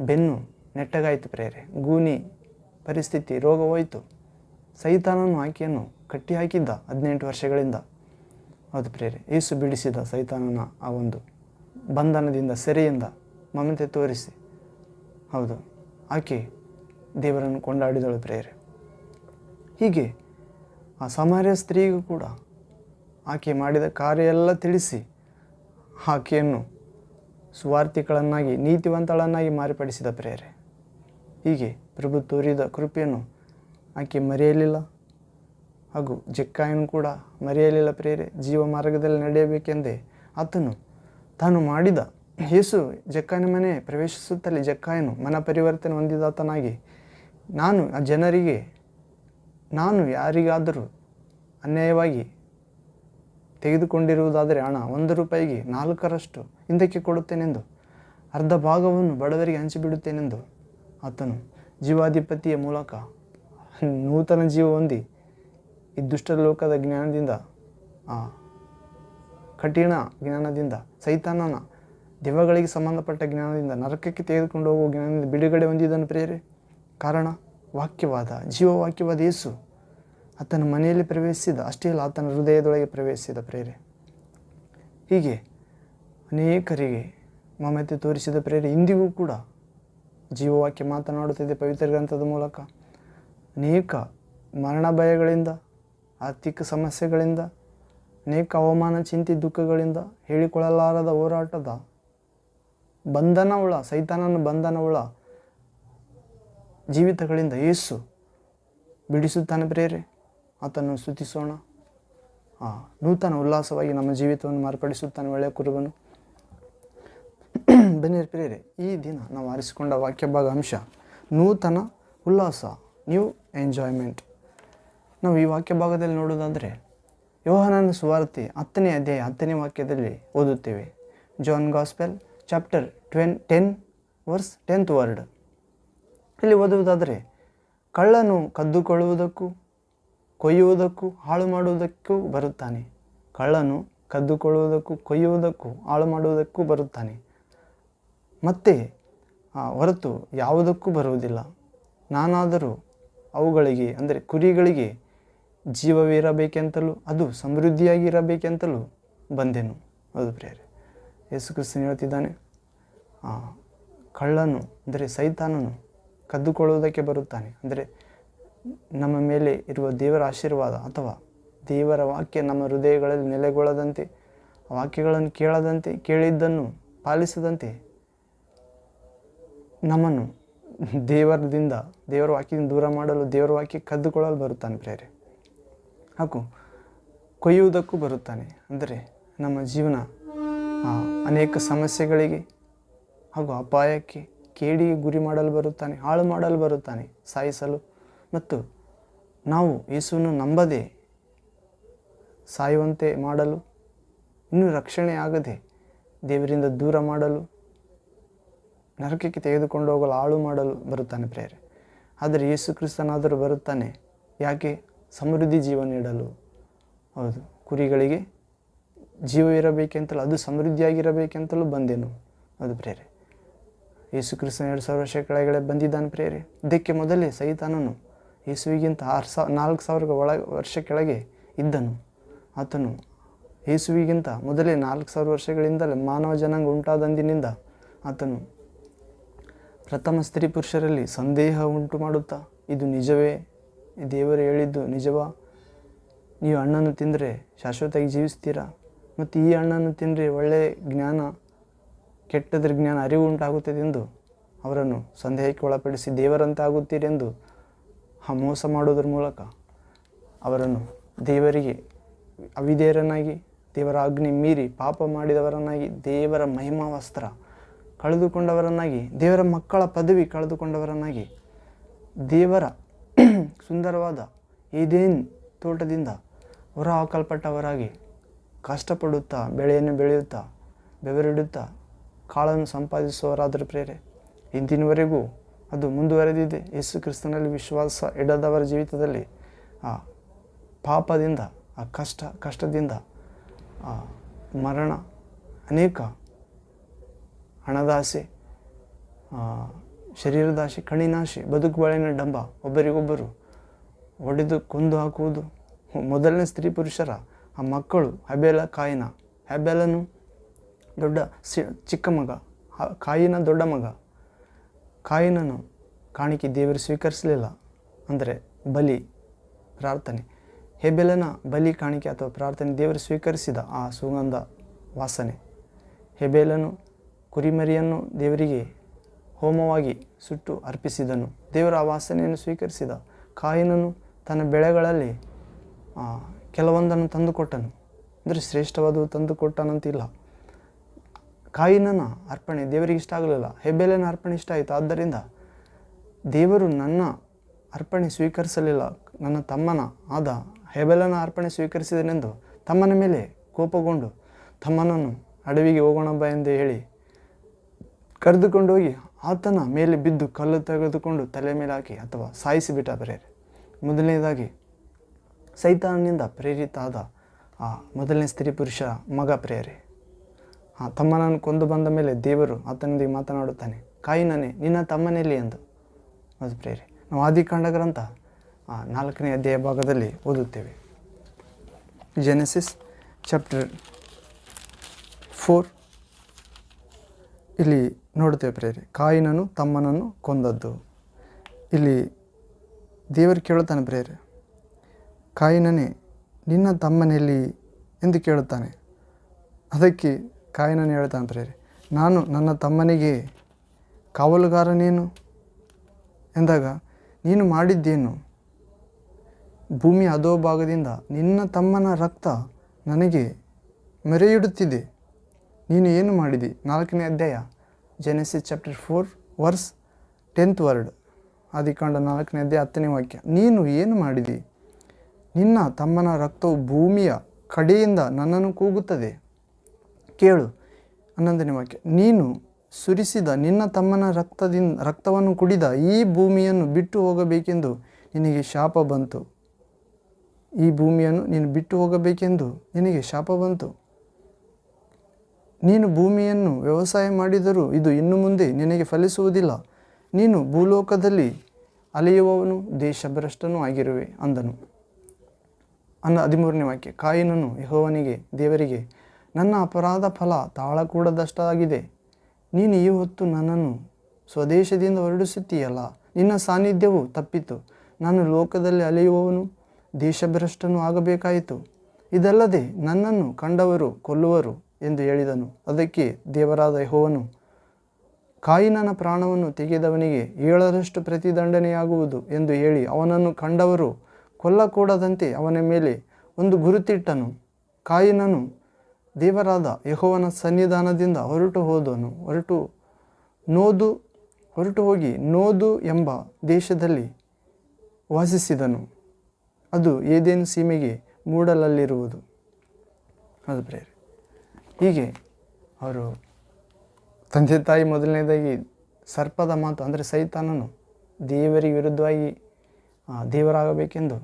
ಬೆನ್ನು ನೆಟ್ಟಗಾಯಿತು ಪ್ರೇರೆ. ಗೂನಿ ಪರಿಸ್ಥಿತಿ, ರೋಗ ಹೋಯಿತು. ಸೈತಾನನು ಆಕೆಯನ್ನು ಕಟ್ಟಿ ಹಾಕಿದ್ದ ಹದಿನೆಂಟು ವರ್ಷಗಳಿಂದ. ಹೌದು ಪ್ರೇರೆ, ಏಸು ಬಿಡಿಸಿದ ಸೈತಾನನ ಆ ಒಂದು ಬಂಧನದಿಂದ, ಸೆರೆಯಿಂದ ಮಮತೆ ತೋರಿಸಿ. ಹೌದು, ಆಕೆ ದೇವರನ್ನು ಕೊಂಡಾಡಿದಳು ಪ್ರೇರೆ. ಹೀಗೆ ಆ ಸಮಾರ್ಯ ಸ್ತ್ರೀಗೂ ಕೂಡ ಆಕೆ ಮಾಡಿದ ಕಾರ್ಯ ಎಲ್ಲ ತಿಳಿಸಿ ಆಕೆಯನ್ನು ಸುವಾರ್ಥಿಗಳನ್ನಾಗಿ ನೀತಿವಂತಳನ್ನಾಗಿ ಮಾರ್ಪಡಿಸಿದ ಪ್ರೇರೆ. ಹೀಗೆ ಪ್ರಭು ತೋರಿದ ಕೃಪೆಯನ್ನು ಆಕೆ ಮರೆಯಲಿಲ್ಲ. ಹಾಗೂ ಜಕ್ಕಾಯನು ಕೂಡ ಮರೆಯಲಿಲ್ಲ ಪ್ರೇರೆ ಜೀವ ಮಾರ್ಗದಲ್ಲಿ ನಡೆಯಬೇಕೆಂದೇ ಆತನು ತಾನು ಮಾಡಿದ. ಯೇಸು ಜಕ್ಕಾಯನ ಮನೆ ಪ್ರವೇಶಿಸುತ್ತಲೇ ಜಕ್ಕಾಯನು ಮನ ಪರಿವರ್ತನೆ ಹೊಂದಿದಾತನಾಗಿ ನಾನು ಆ ಜನರಿಗೆ, ನಾನು ಯಾರಿಗಾದರೂ ಅನ್ಯಾಯವಾಗಿ ತೆಗೆದುಕೊಂಡಿರುವುದಾದರೆ ಹಣ ಒಂದು ರೂಪಾಯಿಗೆ ನಾಲ್ಕರಷ್ಟು ಹಿಂದಕ್ಕೆ ಕೊಡುತ್ತೇನೆಂದು, ಅರ್ಧ ಭಾಗವನ್ನು ಬಡವರಿಗೆ ಹಂಚಿಬಿಡುತ್ತೇನೆಂದು ಆತನು ಜೀವಾಧಿಪತಿಯ ಮೂಲಕ ನೂತನ ಜೀವ ಹೊಂದಿ ಈ ದುಷ್ಟ ಲೋಕದ ಜ್ಞಾನದಿಂದ, ಆ ಕಠಿಣ ಜ್ಞಾನದಿಂದ, ಸೈತಾನನ ದೆವ್ವಗಳಿಗೆ ಸಂಬಂಧಪಟ್ಟ ಜ್ಞಾನದಿಂದ ನರಕಕ್ಕೆ ತೆಗೆದುಕೊಂಡು ಹೋಗುವ ಜ್ಞಾನದಿಂದ ಬಿಡುಗಡೆ ಹೊಂದಿದ್ದನ್ನು ಪ್ರೇರೆ ಕಾರಣ, ವಾಕ್ಯವಾದ, ಜೀವವಾಕ್ಯವಾದ ಯೇಸು ಆತನ ಮನೆಯಲ್ಲಿ ಪ್ರವೇಶಿಸಿದ, ಅಷ್ಟೇ ಅಲ್ಲ, ಆತನ ಹೃದಯದೊಳಗೆ ಪ್ರವೇಶಿಸಿದ ಪ್ರೇರೆ ಹೀಗೆ ಅನೇಕರಿಗೆ ಮಮತೆ ತೋರಿಸಿದ ಪ್ರೇರೆ ಇಂದಿಗೂ ಕೂಡ ಜೀವವಾಕ್ಯ ಮಾತನಾಡುತ್ತಿದೆ ಪವಿತ್ರ ಗ್ರಂಥದ ಮೂಲಕ. ಅನೇಕ ಮರಣ ಭಯಗಳಿಂದ, ಆರ್ಥಿಕ ಸಮಸ್ಯೆಗಳಿಂದ, ಅನೇಕ ಅವಮಾನ, ಚಿಂತೆ, ದುಃಖಗಳಿಂದ ಹೇಳಿಕೊಳ್ಳಲಾರದ ಹೋರಾಟದ ಬಂಧನವುಳ್ಳ, ಸೈತಾನನ ಬಂಧನವುಳ್ಳ ಜೀವಿತಗಳಿಂದ ಏಸು ಬಿಡಿಸುತ್ತಾನೆ ಪ್ರೇರೆ ಆತನ್ನು ಸ್ತುತಿಸೋಣ. ಆ ನೂತನ ಉಲ್ಲಾಸವಾಗಿ ನಮ್ಮ ಜೀವಿತವನ್ನು ಮಾರ್ಪಡಿಸುತ್ತಾನೆ ಒಳ್ಳೆಯ ಕುರುಬನು. (clears throat) ಬನ್ನಿ ಪ್ರೇರೆ ಈ ದಿನ ನಾವು ಆರಿಸಿಕೊಂಡ ವಾಕ್ಯ ಭಾಗ ಅಂಶ ನೂತನ ಉಲ್ಲಾಸ ನ್ಯೂ ಎಂಜಾಯ್ಮೆಂಟ್ ನಾವು ಈ ವಾಕ್ಯ ಭಾಗದಲ್ಲಿ ನೋಡೋದಾದರೆ ಯೋಹಾನನ ಸುವಾರ್ತೆ ಹತ್ತನೇ ಅಧ್ಯಾಯ ಹತ್ತನೇ ವಾಕ್ಯದಲ್ಲಿ ಓದುತ್ತೇವೆ. ಜಾನ್ ಗಾಸ್ಪೆಲ್ ಚಾಪ್ಟರ್ ಟ್ವೆನ್ ಟೆನ್ ವರ್ಸ್ ಟೆಂತ್ ವರ್ಡ್ ಇಲ್ಲಿ ಓದುವುದಾದರೆ, ಕಳ್ಳನು ಕದ್ದುಕೊಳ್ಳುವುದಕ್ಕೂ, ಕೊಯ್ಯುವುದಕ್ಕೂ, ಹಾಳು ಮಾಡುವುದಕ್ಕೂ ಬರುತ್ತಾನೆ. ಕಳ್ಳನು ಕದ್ದುಕೊಳ್ಳುವುದಕ್ಕೂ, ಕೊಯ್ಯುವುದಕ್ಕೂ, ಹಾಳು ಮಾಡುವುದಕ್ಕೂ ಬರುತ್ತಾನೆ. ಮತ್ತೆ ಹೊರತು ಯಾವುದಕ್ಕೂ ಬರುವುದಿಲ್ಲ. ನಾನಾದರೂ ಅವುಗಳಿಗೆ, ಅಂದರೆ ಕುರಿಗಳಿಗೆ ಜೀವವಿರಬೇಕೆಂತಲೂ ಅದು ಸಮೃದ್ಧಿಯಾಗಿರಬೇಕೆಂತಲೂ ಬಂದೆನು. ಅದು ಪ್ರೇರೆ ಯೇಸು ಕ್ರಿಸ್ತನು ಹೇಳ್ತಿದ್ದಾನೆ ಕಳ್ಳನು, ಅಂದರೆ ಸೈತಾನನು ಕದ್ದುಕೊಳ್ಳುವುದಕ್ಕೆ ಬರುತ್ತಾನೆ. ಅಂದರೆ ನಮ್ಮ ಮೇಲೆ ಇರುವ ದೇವರ ಆಶೀರ್ವಾದ ಅಥವಾ ದೇವರ ವಾಕ್ಯ ನಮ್ಮ ಹೃದಯಗಳಲ್ಲಿ ನೆಲೆಗೊಳ್ಳದಂತೆ ವಾಕ್ಯಗಳನ್ನು ಕೇಳದಂತೆ, ಕೇಳಿದ್ದನ್ನು ಪಾಲಿಸದಂತೆ ನಮ್ಮನ್ನು ದೇವರದಿಂದ, ದೇವರ ವಾಕ್ಯದಿಂದ ದೂರ ಮಾಡಲು, ದೇವರ ವಾಕ್ಯ ಕದ್ದುಕೊಳ್ಳಲು ಬರುತ್ತಾನೆ ಪ್ರೇರೆ ಹಾಗೂ ಕೊಯ್ಯುವುದಕ್ಕೂ ಬರುತ್ತಾನೆ. ಅಂದರೆ ನಮ್ಮ ಜೀವನ ಅನೇಕ ಸಮಸ್ಯೆಗಳಿಗೆ ಹಾಗೂ ಅಪಾಯಕ್ಕೆ ಕೇಡಿಗೆ ಗುರಿ ಮಾಡಲು ಬರುತ್ತಾನೆ, ಹಾಳು ಮಾಡಲು ಬರುತ್ತಾನೆ, ಸಾಯಿಸಲು. ಮತ್ತು ನಾವು ಯೇಸುವನ್ನು ನಂಬದೆ ಸಾಯುವಂತೆ ಮಾಡಲು, ಇನ್ನೂ ರಕ್ಷಣೆ ಆಗದೆ ದೇವರಿಂದ ದೂರ ಮಾಡಲು ನರಕಕ್ಕೆ ತೆಗೆದುಕೊಂಡು ಹೋಗಲು ಹಾಳು ಮಾಡಲು ಬರುತ್ತಾನೆ ಪ್ರೇರೆ ಆದರೆ ಯೇಸು ಕ್ರಿಸ್ತನಾದರೂ ಬರುತ್ತಾನೆ. ಯಾಕೆ? ಸಮೃದ್ಧಿ ಜೀವ ನೀಡಲು. ಹೌದು. ಕುರಿಗಳಿಗೆ ಜೀವ ಇರಬೇಕೆಂತಲೂ, ಅದು ಸಮೃದ್ಧಿಯಾಗಿರಬೇಕೆಂತಲೂ ಬಂದೆನು. ಅದು ಪ್ರೇರೆ ಯೇಸು ಕ್ರಿಸ್ತನ ಎರಡು ಸಾವಿರ ವರ್ಷ ಕೆಳಗಡೆ ಬಂದಿದ್ದಾನೆ ಪ್ರೇರೆ ಇದಕ್ಕೆ ಮೊದಲೇ ಸೈತಾನನು ಯೇಸುವಿಗಿಂತ ಆರು ಸಾ, ನಾಲ್ಕು ಸಾವಿರ ಒಳ ವರ್ಷ ಕೆಳಗೆ ಇದ್ದನು. ಆತನು ಯೇಸುವಿಗಿಂತ ಮೊದಲೇ ನಾಲ್ಕು ಸಾವಿರ ವರ್ಷಗಳಿಂದಲೇ ಮಾನವ ಜನಾಂಗ ಉಂಟಾದಂದಿನಿಂದ ಆತನು ಪ್ರಥಮ ಸ್ತ್ರೀ ಪುರುಷರಲ್ಲಿ ಸಂದೇಹ ಉಂಟು ಮಾಡುತ್ತಾ? ಇದು ನಿಜವೇ? ದೇವರು ಹೇಳಿದ್ದು ನಿಜವಾ? ನೀವು ಹಣ್ಣನ್ನು ತಿಂದರೆ ಶಾಶ್ವತವಾಗಿ ಜೀವಿಸ್ತೀರಾ? ಮತ್ತು ಈ ಹಣ್ಣನ್ನು ತಿಂದರೆ ಒಳ್ಳೆಯ ಜ್ಞಾನ, ಕೆಟ್ಟದ್ರ ಜ್ಞಾನ, ಅರಿವು ಉಂಟಾಗುತ್ತದೆ ಎಂದು ಅವರನ್ನು ಸಂದೇಹಕ್ಕೆ ಒಳಪಡಿಸಿ ದೇವರಂತೆ ಆಗುತ್ತೀರೆಂದು ಆ ಮೋಸ ಮಾಡುವುದರ ಮೂಲಕ ಅವರನ್ನು ದೇವರಿಗೆ, ಅವಿಧೇಯರನ್ನಾಗಿ, ದೇವರ ಅಗ್ನಿ ಮೀರಿ ಪಾಪ ಮಾಡಿದವರನ್ನಾಗಿ ದೇವರ ಮಹಿಮಾ ವಸ್ತ್ರ ಕಳೆದುಕೊಂಡವರನ್ನಾಗಿ, ದೇವರ ಮಕ್ಕಳ ಪದವಿ ಕಳೆದುಕೊಂಡವರನ್ನಾಗಿ, ದೇವರ (clears throat) ಸುಂದರವಾದ ಏದೇನ್ ತೋಟದಿಂದ ಹೊರ ಹಾಕಲ್ಪಟ್ಟವರಾಗಿ ಕಷ್ಟಪಡುತ್ತಾ, ಬೆಳೆಯನ್ನು ಬೆಳೆಯುತ್ತಾ, ಬೆವರಿಡುತ್ತಾ, ಕಾಳನ್ನು ಸಂಪಾದಿಸುವವರಾದರೂ ಪ್ರೇರೆ ಇಂದಿನವರೆಗೂ ಅದು ಮುಂದುವರೆದಿದೆ. ಯೇಸು ಕ್ರಿಸ್ತನಲ್ಲಿ ವಿಶ್ವಾಸ ಇಡದವರ ಜೀವಿತದಲ್ಲಿ ಆ ಪಾಪದಿಂದ, ಆ ಕಷ್ಟ, ಕಷ್ಟದಿಂದ, ಆ ಮರಣ ಅನೇಕ ಹಣದಾಸೆ ಶರೀರದಾಸಿ ಶರೀರದಾಶೆ ಕಣ್ಣಿನಾಶೆ ಬದುಕು ಬಾಳಿನ ಡಂಬ, ಒಬ್ಬರಿಗೊಬ್ಬರು ಒಡೆದು ಕೊಂದು ಹಾಕುವುದು. ಮೊದಲನೇ ಸ್ತ್ರೀ ಪುರುಷರ, ಆ ಮಕ್ಕಳು, ಹಬೆಲ ಕಾಯಿನ, ಹಬೆಲನು ದೊಡ್ಡ ಸಿ, ಚಿಕ್ಕ ಮಗ ಕಾಯಿನ ದೊಡ್ಡ ಮಗ. ಕಾಯಿನನು ಕಾಣಿಕೆ ದೇವರು ಸ್ವೀಕರಿಸಲಿಲ್ಲ ಅಂದರೆ ಬಲಿ, ಪ್ರಾರ್ಥನೆ. ಹೆಬೆಲನ ಬಲಿ ಕಾಣಿಕೆ ಅಥವಾ ಪ್ರಾರ್ಥನೆ ದೇವರು ಸ್ವೀಕರಿಸಿದ ಆ ಸುಗಂಧ ವಾಸನೆ. ಹೆಬೇಲನು ಕುರಿಮರಿಯನ್ನು ದೇವರಿಗೆ ಹೋಮವಾಗಿ ಸುಟ್ಟು ಅರ್ಪಿಸಿದನು. ದೇವರ ಆ ವಾಸನೆಯನ್ನು ಸ್ವೀಕರಿಸಿದ ಕಾಯಿನನು ತನ್ನ ಬೆಳೆಗಳಲ್ಲಿ ಕೆಲವೊಂದನ್ನು ತಂದುಕೊಟ್ಟನು. ಅಂದರೆ ಶ್ರೇಷ್ಠವಾದವು ತಂದುಕೊಟ್ಟನಂತಿಲ್ಲ. ಕಾಯಿನನ ಅರ್ಪಣೆ ದೇವರಿಗೆ ಇಷ್ಟ ಆಗಲಿಲ್ಲ. ಹೆಬ್ಬೆಲೆನ ಅರ್ಪಣೆ ಇಷ್ಟ ಆಯಿತು. ಆದ್ದರಿಂದ ದೇವರು ನನ್ನ ಅರ್ಪಣೆ ಸ್ವೀಕರಿಸಲಿಲ್ಲ. ನನ್ನ ತಮ್ಮನ ಆದ ಹೆಬೆಲನ ಅರ್ಪಣೆ ಸ್ವೀಕರಿಸಿದನೆಂದು ತಮ್ಮನ ಮೇಲೆ ಕೋಪಗೊಂಡು ತಮ್ಮನನ್ನು ಅಡವಿಗೆ ಹೋಗೋಣ ಬಾ ಎಂದು ಹೇಳಿ ಕರೆದುಕೊಂಡು ಹೋಗಿ ಆತನ ಮೇಲೆ ಬಿದ್ದು ಕಲ್ಲು ತೆಗೆದುಕೊಂಡು ತಲೆ ಮೇಲೆ ಹಾಕಿ ಅಥವಾ ಸಾಯಿಸಿಬಿಟ್ಟ ಬರೆಯರೆ. ಮೊದಲನೇದಾಗಿ, ಸೈತಾನನಿಂದ ಪ್ರೇರಿತ ಆದ ಆ ಮೊದಲನೇ ಸ್ತ್ರೀ ಪುರುಷ ಮಗ ಪ್ರೇಯರೆ. ಆ ತಮ್ಮನನ್ನು ಕೊಂದು ಬಂದ ಮೇಲೆ ದೇವರು ಆತನೊಂದಿಗೆ ಮಾತನಾಡುತ್ತಾನೆ, ಕಾಯಿನನೇ, ನಿನ್ನ ತಮ್ಮನೇಲಿ ಎಂದು. ಅದು ಪ್ರೇರೆ ನಾವು ಆದಿಕಾಂಡ ಗ್ರಂಥ ಆ ನಾಲ್ಕನೇ ಅಧ್ಯಾಯ ಭಾಗದಲ್ಲಿ ಓದುತ್ತೇವೆ. ಜೆನೆಸಿಸ್ ಚಾಪ್ಟರ್ ಫೋರ್ ಇಲ್ಲಿ ನೋಡುತ್ತೇವೆ ಪ್ರೇರಿ ಕಾಯಿನನು ತಮ್ಮನನ್ನು ಕೊಂದದ್ದು. ಇಲ್ಲಿ ದೇವರು ಕೇಳುತ್ತಾನೆ ಪ್ರೇರೆ ಕಾಯಿನನೇ, ನಿನ್ನ ತಮ್ಮನೆಯಲ್ಲಿ ಎಂದು ಕೇಳುತ್ತಾನೆ. ಅದಕ್ಕೆ ಕಾಯಿನನು ಹೇಳ್ತಾನೆ ಪ್ರೇರೆ ನಾನು ನನ್ನ ತಮ್ಮನಿಗೆ ಕಾವಲುಗಾರನೇನು? ಎಂದಾಗ, ನೀನು ಮಾಡಿದ್ದೇನು? ಭೂಮಿ ಅಧೋ ಭಾಗದಿಂದ ನಿನ್ನ ತಮ್ಮನ ರಕ್ತ ನನಗೆ ಮೆರೆಯಿಡುತ್ತಿದೆ. ನೀನು ಏನು ಮಾಡಿದಿ? ನಾಲ್ಕನೇ ಅಧ್ಯಾಯ Genesis chapter four verse tenth word ಆದಿಕಾಂಡ ನಾಲ್ಕನೇ ಅಧ್ಯಾಯ ಹತ್ತನೇ ವಾಕ್ಯ. ನೀನು ಏನು ಮಾಡಿದಿ? ನಿನ್ನ ತಮ್ಮನ ರಕ್ತವು ಭೂಮಿಯ ಕಡೆಯಿಂದ ನನ್ನನ್ನು ಕೂಗುತ್ತದೆ. ಕೇಳು. ಹನ್ನೊಂದನೇ ವಾಕ್ಯ. ನೀನು ಸುರಿಸಿದ ನಿನ್ನ ತಮ್ಮನ ರಕ್ತದಿಂದ, ರಕ್ತವನ್ನು ಕುಡಿದ ಈ ಭೂಮಿಯನ್ನು ಬಿಟ್ಟು ಹೋಗಬೇಕೆಂದು ನಿನಗೆ ಶಾಪ ಬಂತು. ಈ ಭೂಮಿಯನ್ನು ನೀನು ಬಿಟ್ಟು ಹೋಗಬೇಕೆಂದು ನಿನಗೆ ಶಾಪ ಬಂತು. ನೀನು ಭೂಮಿಯನ್ನು ವ್ಯವಸಾಯ ಮಾಡಿದರೂ ಇದು ಇನ್ನು ಮುಂದೆ ನಿನಗೆ ಫಲಿಸುವುದಿಲ್ಲ. ನೀನು ಭೂಲೋಕದಲ್ಲಿ ಅಲೆಯುವವನು, ದೇಶಭ್ರಷ್ಟನೂ ಆಗಿರುವೆ ಅಂದನು. ಅನ್ನ ಹದಿಮೂರನೇ ವಾಕ್ಯ, ಕಾಯಿನನು ಯಹೋವನಿಗೆ, ದೇವರಿಗೆ, ನನ್ನ ಅಪರಾಧ ಫಲ ತಾಳಕೂಡದಷ್ಟಾಗಿದೆ. ನೀನು ಈ ಹೊತ್ತು ನನ್ನನ್ನು ಸ್ವದೇಶದಿಂದ ಹೊರಡಿಸುತ್ತೀಯಲ್ಲ? ನಿನ್ನ ಸಾನ್ನಿಧ್ಯವು ತಪ್ಪಿತು. ನಾನು ಲೋಕದಲ್ಲಿ ಅಲೆಯುವವನು, ದೇಶಭ್ರಷ್ಟನೂ ಆಗಬೇಕಾಯಿತು. ಇದಲ್ಲದೆ ನನ್ನನ್ನು ಕಂಡವರು, ಕೊಲ್ಲುವರು ಎಂದು ಹೇಳಿದನು. ಅದಕ್ಕೆ ದೇವರಾದ ಯಹೋವನು, ಕಾಯಿನನ ಪ್ರಾಣವನ್ನು ತೆಗೆದವನಿಗೆ ಏಳರಷ್ಟು ಪ್ರತಿದಂಡನೆಯಾಗುವುದು ಎಂದು ಹೇಳಿ ಅವನನ್ನು ಕಂಡವರು ಕೊಲ್ಲಕೂಡದಂತೆ ಅವನ ಮೇಲೆ ಒಂದು ಗುರುತಿಟ್ಟನು. ಕಾಯಿನನು ದೇವರಾದ ಯಹೋವನ ಸನ್ನಿಧಾನದಿಂದ ಹೊರಟು ಹೋದನು. ಹೊರಟು ನೋದು, ಹೊರಟು ಹೋಗಿ ನೋದು ಎಂಬ ದೇಶದಲ್ಲಿ ವಾಸಿಸಿದನು. ಅದು ಏದೇನು ಸೀಮೆಗೆ ಮೂಡಲಲ್ಲಿರುವುದು. ಅದು ಪ್ರೇರೆ ಹೀಗೆ ಅವರು ತಂದೆ ತಾಯಿ ಮೊದಲನೇದಾಗಿ ಸರ್ಪದ ಮಾತು, ಅಂದರೆ ಸೈತಾನನು ದೇವರಿಗೆ ವಿರುದ್ಧವಾಗಿ ದೇವರಾಗಬೇಕೆಂದು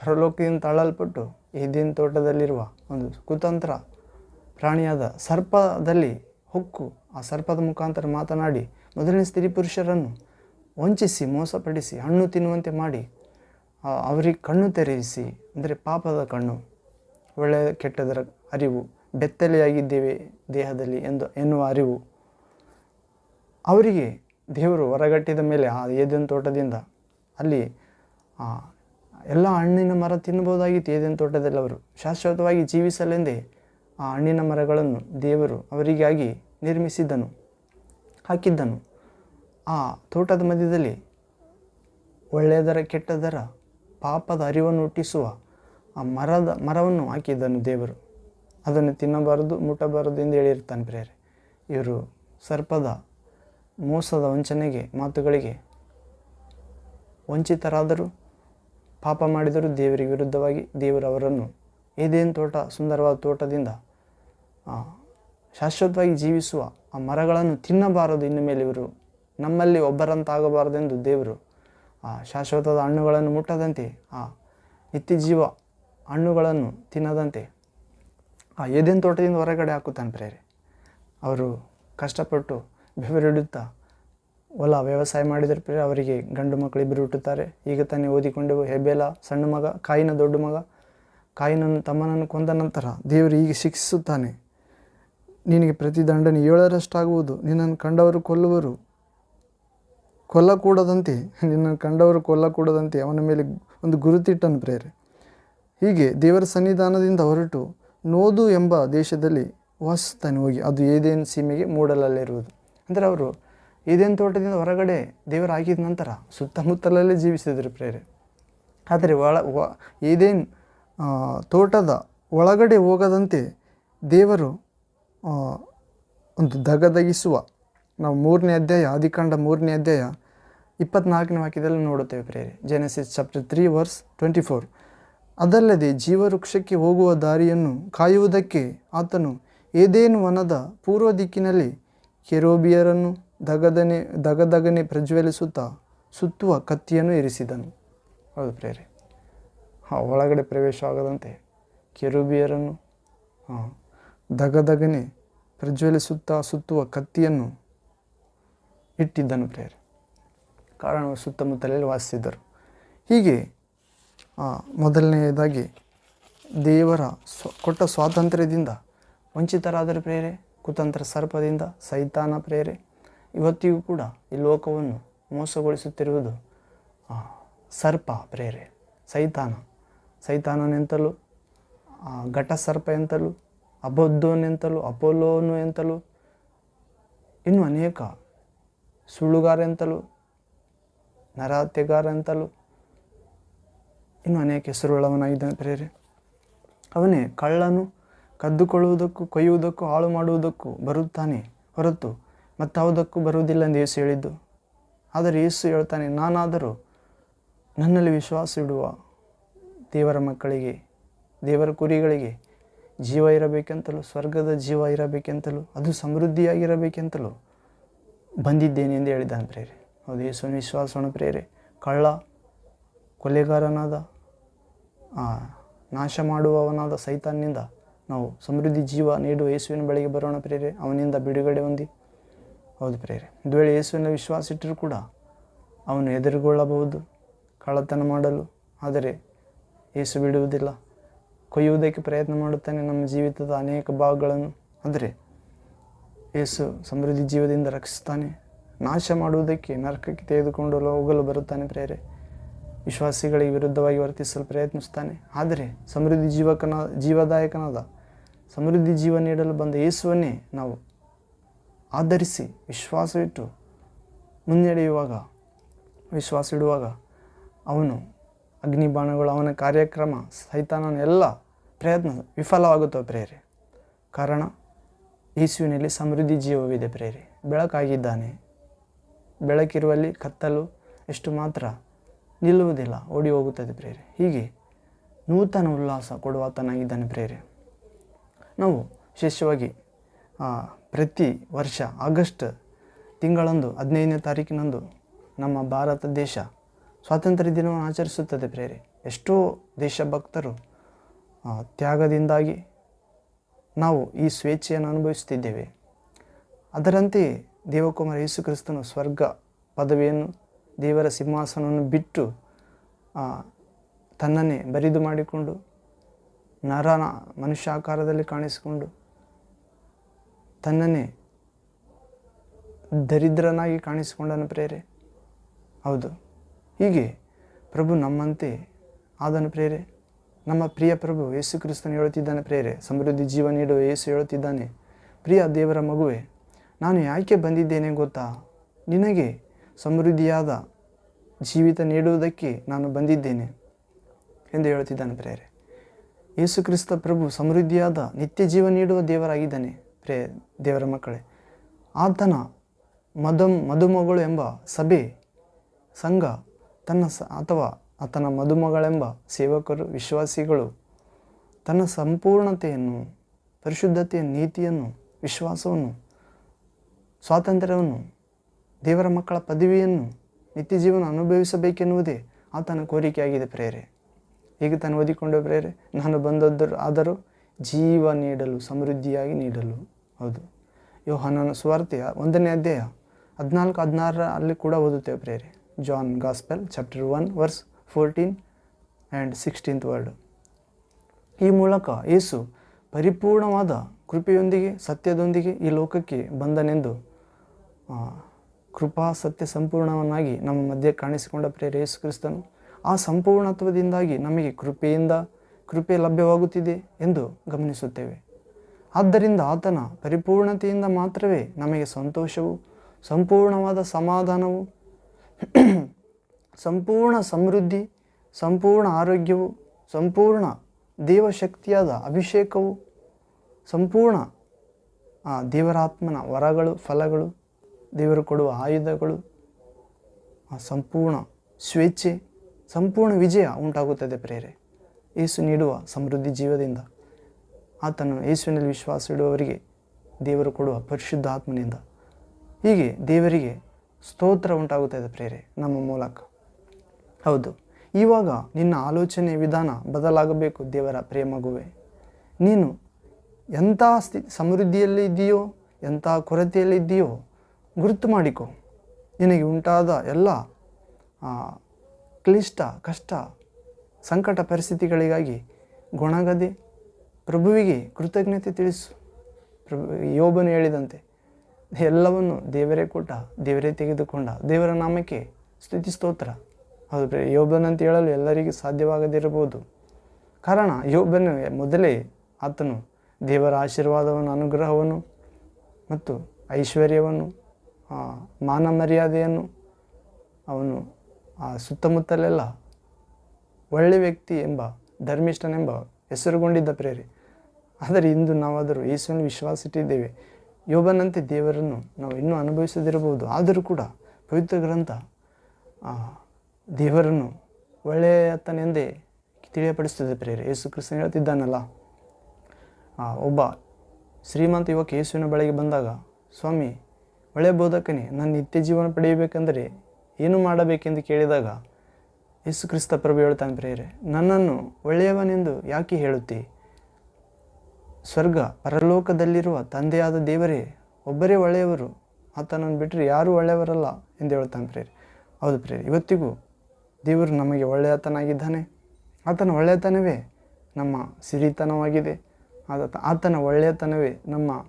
ಪ್ರಲೋಕದಿಂದ ತಳ್ಳಲ್ಪಟ್ಟು ಏದೇನು ತೋಟದಲ್ಲಿರುವ ಒಂದು ಕುತಂತ್ರ ಪ್ರಾಣಿಯಾದ ಸರ್ಪದಲ್ಲಿ ಹೊಕ್ಕು, ಆ ಸರ್ಪದ ಮುಖಾಂತರ ಮಾತನಾಡಿ ಮೊದಲನೇ ಸ್ತ್ರೀ ಪುರುಷರನ್ನು ವಂಚಿಸಿ, ಮೋಸಪಡಿಸಿ, ಹಣ್ಣು ತಿನ್ನುವಂತೆ ಮಾಡಿ ಅವರಿಗೆ ಕಣ್ಣು ತೆರೆಯಿಸಿ, ಅಂದರೆ ಪಾಪದ ಕಣ್ಣು. ಒಳ್ಳೆಯ ಕೆಟ್ಟದರ ಅರಿವು, ಬೆತ್ತಲೆಯಾಗಿದ್ದೇವೆ ದೇಹದಲ್ಲಿ ಎಂದು ಎನ್ನುವ ಅರಿವು. ಅವರಿಗೆ ದೇವರು ಹೊರಗಟ್ಟಿದ ಮೇಲೆ ಆ ಏದೇನು ತೋಟದಿಂದ ಅಲ್ಲಿ ಎಲ್ಲ ಹಣ್ಣಿನ ಮರ ತಿನ್ನಬಹುದಾಗಿತ್ತು. ಏದೇನು ತೋಟದಲ್ಲಿ ಅವರು ಶಾಶ್ವತವಾಗಿ ಜೀವಿಸಲೆಂದೇ ಆ ಹಣ್ಣಿನ ಮರಗಳನ್ನು ದೇವರು ಅವರಿಗಾಗಿ ನಿರ್ಮಿಸಿದ್ದನು, ಹಾಕಿದ್ದನು. ಆ ತೋಟದ ಮಧ್ಯದಲ್ಲಿ ಒಳ್ಳೆಯದರ ಕೆಟ್ಟದರ ಪಾಪದ ಅರಿವನ್ನು ಹುಟ್ಟಿಸುವ ಆ ಮರದ, ಮರವನ್ನು ಹಾಕಿದ್ದನು ದೇವರು. ಅದನ್ನು ತಿನ್ನಬಾರದು, ಮುಟ್ಟಬಾರದು ಎಂದು ಹೇಳಿರ್ತಾನೆ ಪ್ರೇರೆ ಇವರು ಸರ್ಪದ, ಮೋಸದ ವಂಚನೆಗೆ, ಮಾತುಗಳಿಗೆ ವಂಚಿತರಾದರೂ, ಪಾಪ ಮಾಡಿದರೂ, ದೇವರಿಗೆ ವಿರುದ್ಧವಾಗಿ ದೇವರು ಅವರನ್ನು ಏದೇನು ತೋಟ, ಸುಂದರವಾದ ತೋಟದಿಂದ ಶಾಶ್ವತವಾಗಿ ಜೀವಿಸುವ ಆ ಮರಗಳನ್ನು ತಿನ್ನಬಾರದು, ಇನ್ನು ಮೇಲೆ ಇವರು ನಮ್ಮಲ್ಲಿ ಒಬ್ಬರಂತಾಗಬಾರದೆಂದು ದೇವರು ಆ ಶಾಶ್ವತದ ಹಣ್ಣುಗಳನ್ನು ಮುಟ್ಟದಂತೆ ಆ ನಿತ್ಯ ಜೀವ ಹಣ್ಣುಗಳನ್ನು ತಿನ್ನದಂತೆ ಆ ಏದೇನು ತೋಟದಿಂದ ಹೊರಗಡೆ ಹಾಕುತ್ತಾನೆ ಪ್ರೇರೆ. ಅವರು ಕಷ್ಟಪಟ್ಟು ಬೆವರಿಡುತ್ತಾ ಹೊಲ ವ್ಯವಸಾಯ ಮಾಡಿದರೆ ಪ್ರೇರೆ ಅವರಿಗೆ ಗಂಡು ಮಕ್ಕಳು ಇಬ್ಬರು ಹುಟ್ಟುತ್ತಾರೆ. ಈಗ ತಾನೇ ಓದಿಕೊಂಡೆವು ಹೆಬ್ಬೆಲ, ಸಣ್ಣ ಮಗ, ಕಾಯಿನ ದೊಡ್ಡ ಮಗ, ಕಾಯಿನನ್ನು ತಮ್ಮನನ್ನು ಕೊಂದ ನಂತರ ದೇವರು ಹೀಗೆ ಶಿಕ್ಷಿಸುತ್ತಾನೆ. ನಿನಗೆ ಪ್ರತಿ ದಂಡನೆ ಏಳರಷ್ಟಾಗುವುದು, ನಿನ್ನನ್ನು ಕಂಡವರು ಕೊಲ್ಲುವರು ಕೊಲ್ಲಕೂಡದಂತೆ, ನಿನ್ನನ್ನು ಕಂಡವರು ಕೊಲ್ಲಕೂಡದಂತೆ ಅವನ ಮೇಲೆ ಒಂದು ಗುರುತಿಟ್ಟನು ಪ್ರೇರೆ. ಹೀಗೆ ದೇವರ ಸನ್ನಿಧಾನದಿಂದ ಹೊರಟು ನೋದು ಎಂಬ ದೇಶದಲ್ಲಿ ವಾಸಿಸ್ತಾನೆ ಹೋಗಿ, ಅದು ಏದೇನು ಸೀಮೆಗೆ ಮೂಡಲಲ್ಲಿರುವುದು. ಅಂದರೆ ಅವರು ಏದೇನು ತೋಟದಿಂದ ಹೊರಗಡೆ ದೇವರು ಆಗಿದ ನಂತರ ಸುತ್ತಮುತ್ತಲಲ್ಲೇ ಜೀವಿಸಿದರು ಪ್ರೇರೆ. ಆದರೆ ಒಳ ವ ಏದೇನು ತೋಟದ ಒಳಗಡೆ ಹೋಗದಂತೆ ದೇವರು ಒಂದು ದಗದಗಿಸುವ ನಾವು ಮೂರನೇ ಅಧ್ಯಾಯ ಆದಿಕಾಂಡ ಮೂರನೇ ಅಧ್ಯಾಯ ಇಪ್ಪತ್ನಾಲ್ಕನೇ ವಾಕ್ಯದಲ್ಲಿ ನೋಡುತ್ತೇವೆ ಪ್ರೇರೆ. Genesis chapter three verse twenty four ಅದಲ್ಲದೆ ಜೀವವೃಕ್ಷಕ್ಕೆ ಹೋಗುವ ದಾರಿಯನ್ನು ಕಾಯುವುದಕ್ಕೆ ಆತನು ಏದೇನು ವನದ ಪೂರ್ವ ದಿಕ್ಕಿನಲ್ಲಿ ಕೆರೋಬಿಯರನ್ನು ದಗದನೆ, ದಗದಗನೆ ಪ್ರಜ್ವಲಿಸುತ್ತಾ ಸುತ್ತುವ ಕತ್ತಿಯನ್ನು ಇರಿಸಿದನು. ಹೌದು ಪ್ರೇರೆ ಹಾಂ ಒಳಗಡೆ ಪ್ರವೇಶ ಆಗದಂತೆ ಕೆರುಬಿಯರನ್ನು ಹಾಂ ದಗದಗನೆ ಪ್ರಜ್ವಲಿಸುತ್ತಾ ಸುತ್ತುವ ಕತ್ತಿಯನ್ನು ಇಟ್ಟಿದ್ದನು ಪ್ರೇರೆ ಕಾರಣ ಸುತ್ತಮುತ್ತಲಲ್ಲಿ ವಾಸಿಸಿದ್ದರು. ಹೀಗೆ ಮೊದಲನೆಯದಾಗಿ ದೇವರ ಸ್ವ, ಕೊಟ್ಟ ಸ್ವಾತಂತ್ರ್ಯದಿಂದ ವಂಚಿತರಾದರೆ ಪ್ರೇರೆ, ಕುತಂತ್ರ ಸರ್ಪದಿಂದ ಸೈತಾನ ಪ್ರೇರೆ. ಇವತ್ತಿಗೂ ಕೂಡ ಈ ಲೋಕವನ್ನು ಮೋಸಗೊಳಿಸುತ್ತಿರುವುದು ಸರ್ಪ ಪ್ರೇರೆ, ಸೈತಾನ. ಸೈತಾನನೆಂತಲೂ ಘಟ ಸರ್ಪ ಎಂತಲೂ ಅಬದ್ಧನೆಂತಲೂ ಅಪೋಲೋನು ಎಂತಲೂ, ಇನ್ನು ಅನೇಕ ಸುಳ್ಳುಗಾರ ಎಂತಲೂ ಎಂತಲೂ ಇನ್ನು ಅನೇಕ ಹೆಸರುಳ್ಳವನಾಗಿದ್ದಾನೆ ಪ್ರೇರೆ ಅವನೇ ಕಳ್ಳನು, ಕದ್ದುಕೊಳ್ಳುವುದಕ್ಕೂ, ಕೊಯ್ಯುವುದಕ್ಕೂ, ಹಾಳು ಮಾಡುವುದಕ್ಕೂ ಬರುತ್ತಾನೆ ಹೊರತು ಮತ್ತಾವುದಕ್ಕೂ ಬರುವುದಿಲ್ಲ ಎಂದು ಯೇಸು ಹೇಳಿದ್ದು. ಆದರೆ ಯೇಸು ಹೇಳ್ತಾನೆ, ನಾನಾದರೂ ನನ್ನಲ್ಲಿ ವಿಶ್ವಾಸ ಇಡುವ ದೇವರ ಮಕ್ಕಳಿಗೆ, ದೇವರ ಕುರಿಗಳಿಗೆ ಜೀವ ಇರಬೇಕೆಂತಲೂ, ಸ್ವರ್ಗದ ಜೀವ ಇರಬೇಕೆಂತಲೂ, ಅದು ಸಮೃದ್ಧಿಯಾಗಿರಬೇಕೆಂತಲೂ ಬಂದಿದ್ದೇನೆ ಎಂದು ಹೇಳಿದ್ದಾನೆ ಪ್ರೇರೆ ಹೌದು, ಯೇಸುವಿನ ವಿಶ್ವಾಸವನ್ನು ಪ್ರೇರೆ ಕಳ್ಳ, ಕೊಲೆಗಾರನಾದ ನಾಶ ಮಾಡುವವನಾದ ಸೈತಾನ್ನಿಂದ ನಾವು ಸಮೃದ್ಧಿ ಜೀವ ನೀಡುವ ಯೇಸುವಿನ ಬಳಿಗೆ ಬರೋಣ ಪ್ರೇರೆ ಅವನಿಂದ ಬಿಡುಗಡೆ ಹೊಂದಿ. ಹೌದು ಪ್ರೇರೆ ಒಂದು ವೇಳೆ ಯೇಸುವಿನ ವಿಶ್ವಾಸ ಇಟ್ಟರೂ ಕೂಡ ಅವನು ಎದುರುಗೊಳ್ಳಬಹುದು ಕಳ್ಳತನ ಮಾಡಲು. ಆದರೆ ಏಸು ಬಿಡುವುದಿಲ್ಲ. ಕೊಯ್ಯುವುದಕ್ಕೆ ಪ್ರಯತ್ನ ಮಾಡುತ್ತಾನೆ ನಮ್ಮ ಜೀವಿತದ ಅನೇಕ ಭಾಗಗಳನ್ನು. ಆದರೆ ಏಸು ಸಮೃದ್ಧಿ ಜೀವದಿಂದ ರಕ್ಷಿಸ್ತಾನೆ ನಾಶ ಮಾಡುವುದಕ್ಕೆ ನರಕಕ್ಕೆ ತೆಗೆದುಕೊಂಡು ಹೋಗಲು ಬರುತ್ತಾನೆ ಪ್ರೇರೆ ವಿಶ್ವಾಸಿಗಳಿಗೆ ವಿರುದ್ಧವಾಗಿ ವರ್ತಿಸಲು ಪ್ರಯತ್ನಿಸ್ತಾನೆ ಆದರೆ ಸಮೃದ್ಧಿ ಜೀವಕನ, ಜೀವದಾಯಕನಾದ ಸಮೃದ್ಧಿ ಜೀವ ನೀಡಲು ಬಂದ ಯೇಸುವನ್ನೇ ನಾವು ಆಧರಿಸಿ ವಿಶ್ವಾಸವಿಟ್ಟು ಮುನ್ನಡೆಯುವಾಗ ವಿಶ್ವಾಸ ಇಡುವಾಗ ಅವನು ಅಗ್ನಿಬಾಣಗಳು, ಅವನ ಕಾರ್ಯಕ್ರಮ, ಸೈತಾನನ ಎಲ್ಲ ಪ್ರಯತ್ನ ವಿಫಲವಾಗುತ್ತವೆ ಪ್ರೇರೆ ಕಾರಣ ಯೇಸುವಿನಲ್ಲಿ ಸಮೃದ್ಧಿ ಜೀವವಿದೆ ಪ್ರೇರೆ ಬೆಳಕಾಗಿದ್ದಾನೆ. ಬೆಳಕಿರುವಲ್ಲಿ ಕತ್ತಲು ಎಷ್ಟು ಮಾತ್ರ ನಿಲ್ಲುವುದಿಲ್ಲ ಓಡಿ ಹೋಗುತ್ತದೆ ಪ್ರೇರೆ. ಹೀಗೆ ನೂತನ ಉಲ್ಲಾಸ ಕೊಡುವಾತನಾಗಿದ್ದಾನೆ ಪ್ರೇರೆ. ನಾವು ವಿಶೇಷವಾಗಿ ಪ್ರತಿ ವರ್ಷ ಆಗಸ್ಟ್ ತಿಂಗಳಂದು, ಹದಿನೈದನೇ ತಾರೀಕಿನಂದು ನಮ್ಮ ಭಾರತ ದೇಶ ಸ್ವಾತಂತ್ರ್ಯ ದಿನವನ್ನು ಆಚರಿಸುತ್ತದೆ ಪ್ರೇರೆ. ಎಷ್ಟೋ ದೇಶಭಕ್ತರು ತ್ಯಾಗದಿಂದಾಗಿ ನಾವು ಈ ಸ್ವೇಚ್ಛೆಯನ್ನು ಅನುಭವಿಸುತ್ತಿದ್ದೇವೆ. ಅದರಂತೆಯೇ ದೇವಕುಮಾರ ಯೇಸು ಕ್ರಿಸ್ತನು ಸ್ವರ್ಗ ಪದವಿಯನ್ನು ದೇವರ ಸಿಂಹಾಸನವನ್ನು ಬಿಟ್ಟು ತನ್ನನ್ನೇ ಬರಿದು ಮಾಡಿಕೊಂಡು ನರನ ಮನುಷ್ಯಾಕಾರದಲ್ಲಿ ಕಾಣಿಸಿಕೊಂಡು, ತನ್ನನ್ನೇ ದರಿದ್ರನಾಗಿ ಕಾಣಿಸಿಕೊಂಡನು ಪ್ರೇರೆ. ಹೌದು. ಹೀಗೆ ಪ್ರಭು ನಮ್ಮಂತೆ ಆದನು ಪ್ರೇರೆ. ನಮ್ಮ ಪ್ರಿಯ ಪ್ರಭು ಯೇಸು ಕ್ರಿಸ್ತನು ಹೇಳುತ್ತಿದ್ದಾನೆ ಪ್ರೇರೆ. ಸಮೃದ್ಧಿ ಜೀವ ನೀಡುವ ಯೇಸು ಹೇಳುತ್ತಿದ್ದಾನೆ. ಪ್ರಿಯ ದೇವರ ಮಗುವೆ, ನಾನು ಯಾಕೆ ಬಂದಿದ್ದೇನೆ ಗೊತ್ತಾ? ನಿನಗೆ ಸಮೃದ್ಧಿಯಾದ ಜೀವಿತ ನೀಡುವುದಕ್ಕೆ ನಾನು ಬಂದಿದ್ದೇನೆ ಎಂದು ಹೇಳುತ್ತಿದ್ದಾನೆ ಪ್ರೇರೆ ಯೇಸು ಕ್ರಿಸ್ತ ಪ್ರಭು ಸಮೃದ್ಧಿಯಾದ ನಿತ್ಯ ಜೀವ ನೀಡುವ ದೇವರಾಗಿದ್ದಾನೆ ಪ್ರೇ ದೇವರ ಮಕ್ಕಳೇ. ಆತನ ಮದಂ, ಮದುಮಗಳು ಎಂಬ ಸಭೆ, ಸಂಘ, ತನ್ನ ಸ, ಅಥವಾ ಆತನ ಮದುಮಗಳೆಂಬ ಸೇವಕರು, ವಿಶ್ವಾಸಿಗಳು, ತನ್ನ ಸಂಪೂರ್ಣತೆಯನ್ನು, ಪರಿಶುದ್ಧತೆಯ ನೀತಿಯನ್ನು, ವಿಶ್ವಾಸವನ್ನು, ಸ್ವಾತಂತ್ರ್ಯವನ್ನು ದೇವರ ಮಕ್ಕಳ ಪದವಿಯನ್ನು ನಿತ್ಯ ಜೀವನ ಅನುಭವಿಸಬೇಕೆನ್ನುವುದೇ ಆತನ ಕೋರಿಕೆಯಾಗಿದೆ ಪ್ರೇರೆ. ಈಗ ತಾನು ಓದಿಕೊಂಡು ಪ್ರೇರೆ, ನಾನು ಬಂದದ್ದರು ಆದರೂ ಜೀವ ನೀಡಲು, ಸಮೃದ್ಧಿಯಾಗಿ ನೀಡಲು. ಹೌದು. ಯೋಹಾನನ ಸುವಾರ್ತೆಯ ಒಂದನೇ ಅಧ್ಯಾಯ ಹದಿನಾಲ್ಕು, ಹದಿನಾರರ ಅಲ್ಲಿ ಕೂಡ ಓದುತ್ತೇವೆ ಪ್ರೇರೆ. John gospel chapter one verse fourteen and sixteenth word. ಈ ಮೂಲಕ ಯೇಸು ಪರಿಪೂರ್ಣವಾದ ಕೃಪೆಯೊಂದಿಗೆ, ಸತ್ಯದೊಂದಿಗೆ ಈ ಲೋಕಕ್ಕೆ ಬಂದನೆಂದು ಕೃಪಾ, ಸತ್ಯ ಸಂಪೂರ್ಣವನ್ನಾಗಿ ನಮ್ಮ ಮಧ್ಯೆ ಕಾಣಿಸಿಕೊಂಡ ಪ್ರೇರ ಕ್ರಿಸ್ತನು, ಆ ಸಂಪೂರ್ಣತ್ವದಿಂದಾಗಿ ನಮಗೆ ಕೃಪೆಯಿಂದ ಕೃಪೆ ಲಭ್ಯವಾಗುತ್ತಿದೆ ಎಂದು ಗಮನಿಸುತ್ತೇವೆ. ಆದ್ದರಿಂದ ಆತನ ಪರಿಪೂರ್ಣತೆಯಿಂದ ಮಾತ್ರವೇ ನಮಗೆ ಸಂತೋಷವು, ಸಂಪೂರ್ಣವಾದ ಸಮಾಧಾನವು, ಸಂಪೂರ್ಣ ಸಮೃದ್ಧಿ, ಸಂಪೂರ್ಣ ಆರೋಗ್ಯವು, ಸಂಪೂರ್ಣ ದೇವಶಕ್ತಿಯಾದ ಅಭಿಷೇಕವು, ಸಂಪೂರ್ಣ ದೇವರಾತ್ಮನ ವರಗಳು, ಫಲಗಳು ದೇವರು ಕೊಡುವ ಆಯುಧಗಳು, ಆ ಸಂಪೂರ್ಣ ಸ್ವೇಚ್ಛೆ, ಸಂಪೂರ್ಣ ವಿಜಯ ಉಂಟಾಗುತ್ತದೆ ಪ್ರೇರೆ. ಯೇಸು ನೀಡುವ ಸಮೃದ್ಧಿ ಜೀವದಿಂದ ಆತನು ಯೇಸುವಿನಲ್ಲಿ ವಿಶ್ವಾಸ ಇಡುವವರಿಗೆ ದೇವರು ಕೊಡುವ ಪರಿಶುದ್ಧ ಆತ್ಮನಿಂದ ಹೀಗೆ ದೇವರಿಗೆ ಸ್ತೋತ್ರ ಉಂಟಾಗುತ್ತದೆ ಪ್ರೇರೆ, ನಮ್ಮ ಮೂಲಕ. ಹೌದು, ಇವಾಗ ನಿನ್ನ ಆಲೋಚನೆ ವಿಧಾನ ಬದಲಾಗಬೇಕು ದೇವರ ಪ್ರೇಮಗುವೆ ನೀನು ಎಂಥ ಸ್ಥಿ ಸಮೃದ್ಧಿಯಲ್ಲಿ ಇದೆಯೋ ಎಂಥ ಕೊರತೆಯಲ್ಲಿ ಇದೆಯೋ ಗುರುತು ಮಾಡಿಕೊ. ನಿನಗೆ ಉಂಟಾದ ಎಲ್ಲ ಕ್ಲಿಷ್ಟ, ಕಷ್ಟ, ಸಂಕಟ ಪರಿಸ್ಥಿತಿಗಳಿಗಾಗಿ ಗೊಣಗದೆ ಪ್ರಭುವಿಗೆ ಕೃತಜ್ಞತೆ ತಿಳಿಸು. ಪ್ರಭು, ಯೋಬನು ಹೇಳಿದಂತೆ, ಎಲ್ಲವನ್ನು ದೇವರೇ ಕೊಟ್ಟ, ದೇವರೇ ತೆಗೆದುಕೊಂಡ, ದೇವರ ನಾಮಕ್ಕೆ ಸ್ತುತಿ ಸ್ತೋತ್ರ. ಹೌದು ಯೋಬನಂತ ಹೇಳಲು ಎಲ್ಲರಿಗೂ ಸಾಧ್ಯವಾಗದಿರಬಹುದು. ಕಾರಣ ಯೋಬನು ಮೊದಲೇ ಆತನು ದೇವರ ಆಶೀರ್ವಾದವನ್ನು ಅನುಗ್ರಹವನ್ನು ಮತ್ತು ಐಶ್ವರ್ಯವನ್ನು ಮಾನ ಮರ್ಯಾದೆಯನ್ನು ಅವನು ಆ ಸುತ್ತಮುತ್ತಲೆಲ್ಲ ಒಳ್ಳೆ ವ್ಯಕ್ತಿ ಎಂಬ, ಧರ್ಮಿಷ್ಠನೆಂಬ ಹೆಸರುಗೊಂಡಿದ್ದ ಪ್ರೇರಿ. ಆದರೆ ಇಂದು ನಾವಾದರೂ ಯೇಸುವಿನ ವಿಶ್ವಾಸ ಇಟ್ಟಿದ್ದೇವೆ ಯೋಬನಂತೆ ದೇವರನ್ನು ನಾವು ಇನ್ನೂ ಅನುಭವಿಸದಿರಬಹುದು. ಆದರೂ ಕೂಡ ಪವಿತ್ರ ಗ್ರಂಥ ದೇವರನ್ನು ಒಳ್ಳೆಯತನೆಂದೇ ತಿಳಿಯಪಡಿಸ್ತದೆ ಪ್ರೇರೆ. ಯೇಸು ಕೃಷ್ಣ ಹೇಳ್ತಿದ್ದಾನಲ್ಲ ಒಬ್ಬ ಶ್ರೀಮಂತ ಯುವಕ ಯೇಸುವಿನ ಬಳಿಗೆ ಬಂದಾಗ, ಸ್ವಾಮಿ ಒಳ್ಳೆಯ ಬೋಧಕನೇ, ನನ್ನ ನಿತ್ಯ ಜೀವನ ಪಡೆಯಬೇಕೆಂದರೆ ಏನು ಮಾಡಬೇಕೆಂದು ಕೇಳಿದಾಗ, ಯೇಸು ಕ್ರಿಸ್ತ ಪ್ರಭು ಹೇಳ್ತಾನೆ ಪ್ರೇರೆ ನನ್ನನ್ನು ಒಳ್ಳೆಯವನೆಂದು ಯಾಕೆ ಹೇಳುತ್ತಿ? ಸ್ವರ್ಗ ಪರಲೋಕದಲ್ಲಿರುವ ತಂದೆಯಾದ ದೇವರೇ, ಒಬ್ಬರೇ ಒಳ್ಳೆಯವರು, ಆತನನ್ನು ಬಿಟ್ಟರೆ ಯಾರೂ ಒಳ್ಳೆಯವರಲ್ಲ ಎಂದು ಹೇಳ್ತಾನೆ ಪ್ರೇರೆ ಹೌದು ಪ್ರೇರೆ ಇವತ್ತಿಗೂ ದೇವರು ನಮಗೆ ಒಳ್ಳೆಯತನಾಗಿದ್ದಾನೆ. ಆತನ ಒಳ್ಳೆಯತನವೇ ನಮ್ಮ ಸಿರಿತನವಾಗಿದೆ. ಆದ ಆತನ ಒಳ್ಳೆಯತನವೇ ನಮ್ಮ